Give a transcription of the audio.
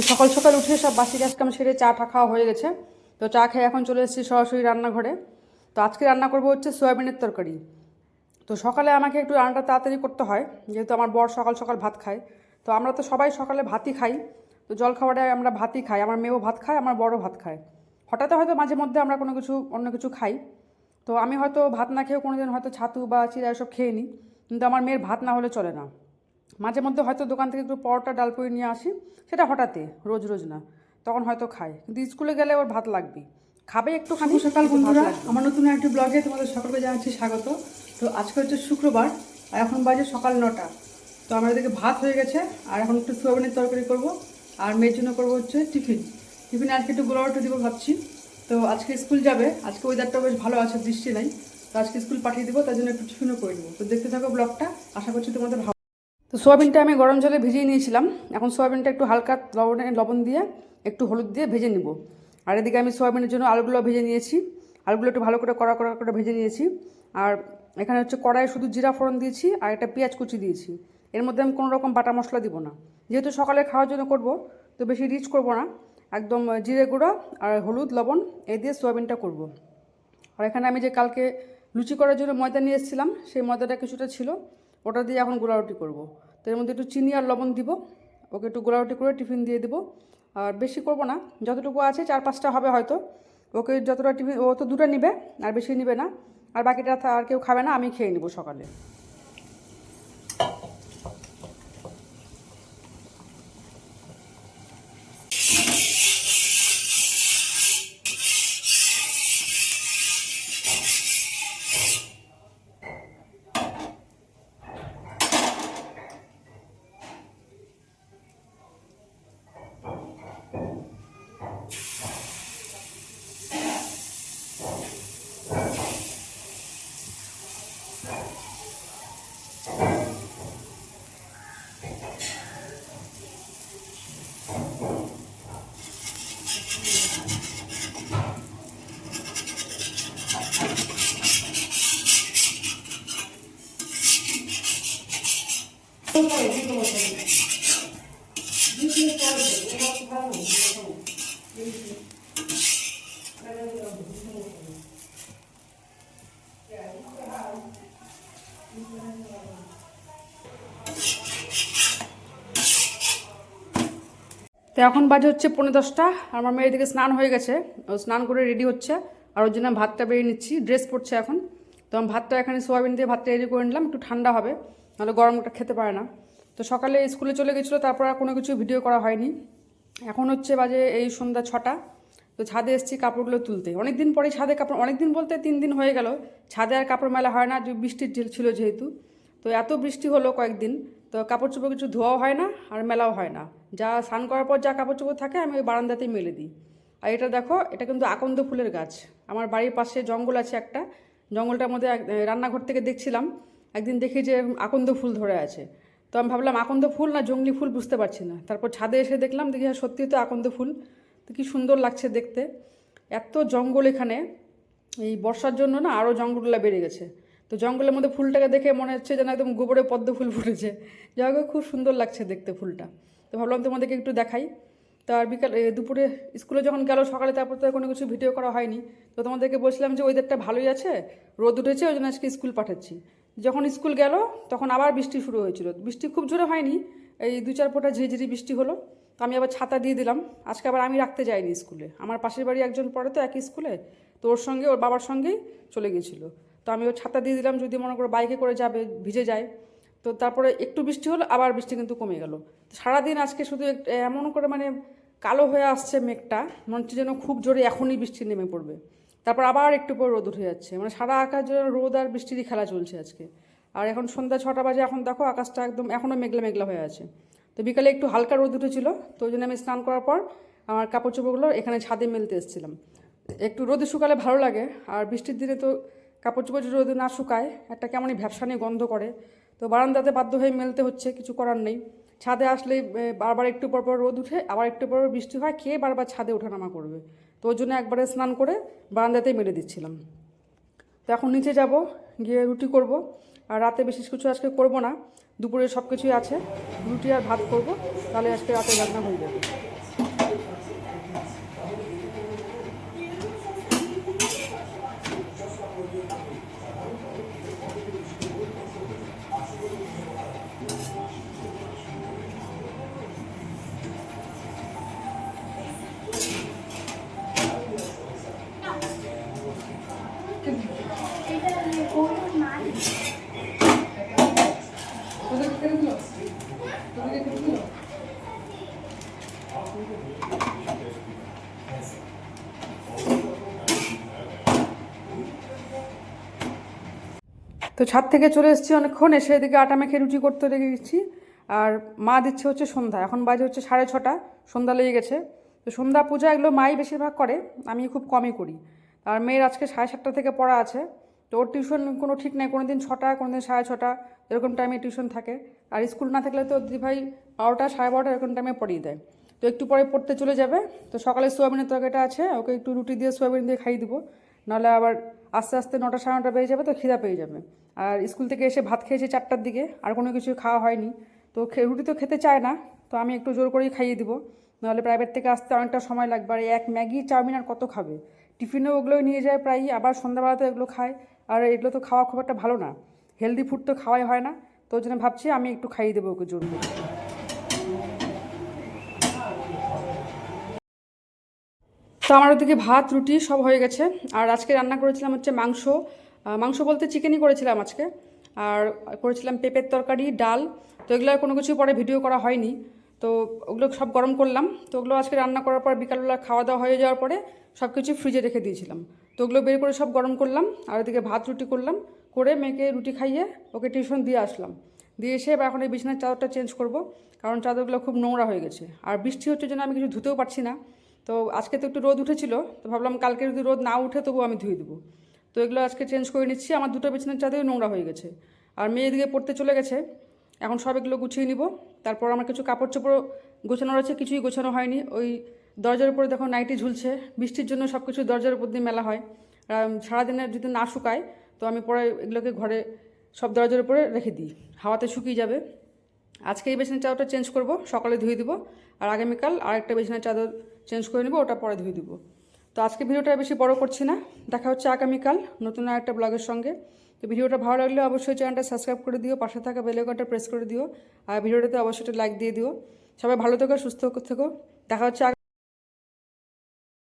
তো সকাল সকাল উঠে সব বাসি কাজ কাম সেরে চা টা খাওয়া হয়ে গেছে। তো চা খেয়ে এখন চলে এসেছি সরাসরি রান্নাঘরে। তো আজকে রান্না করব হচ্ছে সয়াবিনের তরকারি। তো সকালে আমাকে একটু রান্নাটা তাড়াতাড়ি করতে হয়, যেহেতু আমার বর সকাল সকাল ভাত খায়। তো আমরা তো সবাই সকালে ভাতই খাই। তো জল খাবারে আমরা ভাতই খাই, আমার মেয়েও ভাত খায়, আমার বড়ও ভাত খায়। হঠাৎ হয়তো মাঝে মধ্যে আমরা কোনো কিছু, অন্য কিছু খাই। তো আমি হয়তো ভাত না খেয়েও কোনো দিন হয়তো ছাতু বা চিরা এসব খেয়ে নিই, কিন্তু আমার মেয়ের ভাত না হলে চলে না। মাঝে মধ্যে হয়তো দোকান থেকে একটু পরোটা ডালপুরি নিয়ে আসি সেটা হঠাৎই রোজ রোজ না। তখন হয়তো খায় কিন্তু স্কুলে গেলে ওর ভাত লাগবে খাবে একটুখানি সকাল বন্ধুরা আমার নতুন একটি ব্লগে তোমাদের সকলকে জানাচ্ছি স্বাগত। তো আজকে হচ্ছে শুক্রবার আর এখন বাজে সকাল নটা। তো আমার এদিকে ভাত হয়ে গেছে আর এখন একটু সোয়াবিনের তরকারি করব আর মেয়ের জন্য করব হচ্ছে টিফিন। টিফিনে আজকে একটু গোলাওয়াটা দিব ভাবছি। তো আজকে স্কুল যাবে আজকে ওয়েদারটা বেশ ভালো আছে বৃষ্টি নাই। তো আজকে স্কুল পাঠিয়ে দেবো তার জন্য একটু টিফিনও করে দেবো তো দেখতে থাকো ব্লগটা আশা করছি তোমাদের ভালো তো সোয়াবিনটা আমি গরম জলে ভিজিয়ে নিয়েছিলাম। এখন সোয়াবিনটা একটু হালকা লবণে, লবণ দিয়ে একটু হলুদ দিয়ে ভেজে নিব। আর এদিকে আমি সোয়াবিনের জন্য আলুগুলো ভেজে নিয়েছি। আলুগুলো একটু ভালো করে কড়া কড়া করে ভেজে নিয়েছি। আর এখানে হচ্ছে কড়াইয়ে শুধু জিরা ফোড়ন দিয়েছি আর একটা পেঁয়াজ কুচি দিয়েছি। এর মধ্যে আমি কোনো রকম বাটা মশলা দিব না। যেহেতু সকালে খাওয়ার জন্য করব, তো বেশি রিচ করব না। একদম জিরে গুঁড়ো আর হলুদ, লবণ এ দিয়ে সোয়াবিনটা করব। আর এখানে আমি যে কালকে লুচি করার জন্য ময়দা নিয়ে এসেছিলাম, সেই ময়দাটা কিছুটা ছিল। ওটা দিয়ে এখন গোলারুটি করব। তো এর মধ্যে একটু চিনি আর লবণ দিব। ওকে একটু গোলারুটি করে টিফিন দিয়ে দেবো। আর বেশি করব না, যতটুকু আছে চার পাঁচটা হবে হয়তো। ওকে যতটা টিফিন, ও তো দুটো নিবে, আর বেশি নিবে না। আর বাকিটা আর কেউ খাবে না, আমি খেয়ে নেব সকালে। তো এখন বাজে হচ্ছে পনেরো দশটা আমার মেয়ের দিকে স্নান হয়ে গেছে। ও স্নান করে রেডি হচ্ছে, আর ওর জন্য ভাতটা বেরিয়ে নিচ্ছি ড্রেস পরছে এখন। তো আমি ভাতটা এখানে সোয়াবিন দিয়ে ভাতটা রেডি করে নিলাম, একটু ঠান্ডা হবে। নাহলে গরমটা খেতে পারে না। তো সকালে স্কুলে চলে গেছিল, তারপর আর কোনো কিছু ভিডিও করা হয়নি। এখন হচ্ছে বাজে এই সন্ধ্যা ছটা। তো ছাদে এসেছি কাপড়গুলো তুলতে। অনেক দিন পরে ছাদে কাপড় অনেক দিন বলতে তিন দিন হয়ে গেল। ছাদে আর কাপড় মেলা হয় না যে বৃষ্টির ঢিল ছিল যেহেতু। তো এত বৃষ্টি হলো কয়েকদিন, তো কাপড় চোপড় কিছু ধোয়াও হয় না আর মেলাও হয় না। যা স্নান করার পর যা কাপড় চোপড় থাকে, আমি ওই বারান্দাতেই মেলে দিই। আর এটা দেখো, এটা কিন্তু আকন্দ ফুলের গাছ। আমার বাড়ির পাশে জঙ্গল আছে একটা। জঙ্গলটার মধ্যে রান্নাঘর থেকে দেখছিলাম। একদিন দেখি যে আকন্দ ফুল ধরে আছে। তো আমি ভাবলাম, আকন্দ ফুল না জঙ্গলি ফুল বুঝতে পারছি না। তারপর ছাদে এসে দেখলাম, দেখি হ্যাঁ সত্যি তো আকন্দ ফুল। তো কী সুন্দর লাগছে দেখতে। এত জঙ্গল এখানে। এই বর্ষার জন্য না আরও জঙ্গলগুলো বেড়ে গেছে। তো জঙ্গলের মধ্যে ফুলটাকে দেখে মনে হচ্ছে যেন একদম গোবরে পদ্ম ফুল ফুটেছে। যাই হোক, খুব সুন্দর লাগছে দেখতে ফুলটা। তো ভাবলাম তোমাদেরকে একটু দেখাই। তো আর বিকাল দুপুরে স্কুলে যখন গেল সকালে, তারপর তো কোনো কিছু ভিডিও করা হয়নি। তো তোমাদেরকে বলছিলাম যে ওয়েদারটা ভালোই আছে, রোদ উঠেছে, ওই জন্য আজকে স্কুল পাঠাচ্ছি। যখন স্কুল গেল, তখন আবার বৃষ্টি শুরু হয়েছিল। বৃষ্টি খুব জোরে হয়নি, এই দু চার ফোঁটা ঝিরিঝিরি বৃষ্টি হলো। তো আমি আবার ছাতা দিয়ে দিলাম। আজকে আবার আমি রাখতে যাইনি স্কুলে। আমার পাশের বাড়ি একজন পড়ে তো একই স্কুলে, তো ওর সঙ্গে, ওর বাবার সঙ্গেই চলে গেছিল। তো আমি ওর ছাতা দিয়ে দিলাম, যদি মনে করো বাইকে করে যাবে, ভিজে যায়। তো তারপরে একটু বৃষ্টি হলো, আবার বৃষ্টি কিন্তু কমে গেল। সারাদিন আজকে শুধু এমন করে মানে কালো হয়ে আসছে মেঘটা মনে হচ্ছে যেন খুব জোরে এখনই বৃষ্টি নেমে পড়বে। তারপর আবার একটু পর রোদ উঠে যাচ্ছে। মানে সারা আকাশ যেন রোদ আর বৃষ্টিরই খেলা চলছে আজকে। আর এখন সন্ধ্যা ছটা বাজে, এখন দেখো আকাশটা একদম এখনও মেঘলা মেঘলা হয়ে আছে। তো বিকালে একটু হালকা রোদ উঠেছিল, তো ওই জন্য আমি স্নান করার পর আমার কাপড় চোপড়গুলো এখানে ছাদে মেলতে এসেছিলাম। একটু রোদে শুকালে ভালো লাগে, আর বৃষ্টির দিনে তো কাপড় চোপড় রোদে না শুকায়, একটা কেমনই ভ্যাবসানি গন্ধ করে। তো বারান্দাতে বাধ্য হয়ে মেলতে হচ্ছে, কিছু করার নেই। ছাদে আসলে বারবার একটু পর পর রোদ উঠে, আবার একটু পর বৃষ্টি হয় খেয়ে বারবার ছাদে ওঠানামা করবে? তো ওই জন্য একবারে স্নান করে বারান্দাতেই মেরে দিচ্ছিলাম। তো এখন নিচে যাব, গিয়ে রুটি করব। আর রাতে বিশেষ কিছু আজকে করব না, দুপুরে সব কিছুই আছে। রুটি আর ভাত করব, তাহলে আজকে রাতে রান্না হয়ে যাবে। তো ছাদ থেকে চলে এসেছি অনেকক্ষণ, এসে এদিকে আটা মেখে রুটি করতে গেছি আর মা দিচ্ছে হচ্ছে সন্ধ্যা, এখন বাজে হচ্ছে সাড়ে ছটা, সন্ধ্যা লেগে গেছে। তো সন্ধ্যা পূজা এগুলো মাই বেশিরভাগ করে আমি খুব কমই করি। আর মেয়ের আজকে সাড়ে সাতটা থেকে পড়া আছে, তো ওর টিউশন কোনো ঠিক নেই কোনো দিন ছটা কোনো দিন সাড়ে ছটা, এরকম টাইমে টিউশন থাকে। আর স্কুল না থাকলে তো দিদিভাই বারোটা, সাড়ে বারোটা, এরকম টাইমে পড়িয়ে দেয়। তো একটু পরে পড়তে চলে যাবে, তো সকালে সোয়াবিনের তরকারিটা আছে, ওকে একটু রুটি দিয়ে সোয়াবিন দিয়ে খাইয়ে দিব, নাহলে আবার আস্তে আস্তে নটা সাড়ে নটা বেজে যাবে তো খিদা পেয়ে যাবে। আর স্কুল থেকে এসে ভাত খেয়েছে চারটার দিকে, আর কোনো কিছু খাওয়া হয়নি। তো রুটি তো খেতে চায় না, তো আমি একটু জোর করেই খাইয়ে দিব। নাহলে প্রাইভেট থেকে আসতে অনেকটা সময় লাগবে। আর এক ম্যাগি, চাউমিন আর কত খাবে? টিফিনেও ওগুলো নিয়ে যায় প্রায়ই, আবার সন্ধ্যাবেলাতে এগুলো খায়। আর এগুলো তো খাওয়া খুব একটা ভালো না। হেলদি ফুড তো খাওয়াই হয় না। তো ওই জন্য ভাবছি আমি একটু খাইয়ে দেবো ওকে জোর করে। তো আমার ওদিকে ভাত, রুটি সব হয়ে গেছে। আর আজকে রান্না করেছিলাম হচ্ছে মাংস। মাংস বলতে চিকেনই করেছিলাম আজকে। আর করেছিলাম পেঁপের তরকারি, ডাল। তো এগুলো কোনো কিছু পরে ভিডিও করা হয়নি। তো ওগুলো সব গরম করলাম। তো ওগুলো আজকে রান্না করার পর বিকালবেলা খাওয়া দাওয়া হয়ে যাওয়ার পরে সব কিছু ফ্রিজে রেখে দিয়েছিলাম। তো ওগুলো বের করে সব গরম করলাম। আর ওদিকে ভাত, রুটি করলাম। করে মেয়েকে রুটি খাইয়ে ওকে টিউশন দিয়ে আসলাম। দিয়ে এসে এবার এখন এই বিছানার চাদরটা চেঞ্জ করব। কারণ চাদরগুলো খুব নোংরা হয়ে গেছে। আর বৃষ্টি হচ্ছে জন্য আমি কিছু ধুতেও পারছি না। তো আজকে তো একটু রোদ উঠেছিল, তো ভাবলাম কালকে যদি রোদ না উঠে তবু আমি ধুয়ে দেবো। তো এগুলো আজকে চেঞ্জ করে নিচ্ছি, আমার দুটো বিছানার চাদরই নোংরা হয়ে গেছে। আর মেয়ে এদিকে পড়তে চলে গেছে, এখন সব এগুলো গুছিয়ে নিব। তারপর আমার কিছু কাপড় চোপড় গোছানোর আছে, কিছুই গোছানো হয়নি। ওই দরজার উপরে দেখো নাইটি ঝুলছে, বৃষ্টির জন্য সব কিছু দরজার উপর দিয়ে মেলা হয়। সারাদিনে যদি না শুকায়, তো আমি পরে এগুলোকে ঘরে সব দরজার উপরে রেখে দিই, হাওয়াতে শুকিয়ে যাবে। আজকে এই বিছানার চাদরটা চেঞ্জ করব, সকালে ধুয়ে দিব। আর আগামীকাল আরেকটা বিছানার চাদর চেঞ্জ করে নেব, ওটা পরে ধুয়ে দিব। তো আজকে ভিডিওটা বেশি বড় করছি না। দেখা হচ্ছে আগামীকাল নতুন আর একটা ব্লগের সঙ্গে। তো ভিডিওটা ভালো লাগলে অবশ্যই চ্যানেলটা সাবস্ক্রাইব করে দিও, পাশে থাকা বেলেকনটা প্রেস করে দিও। আর ভিডিওটাতে অবশ্যই লাইক দিয়ে দিও। সবাই ভালো থেকো, সুস্থ থেকো। দেখা হচ্ছে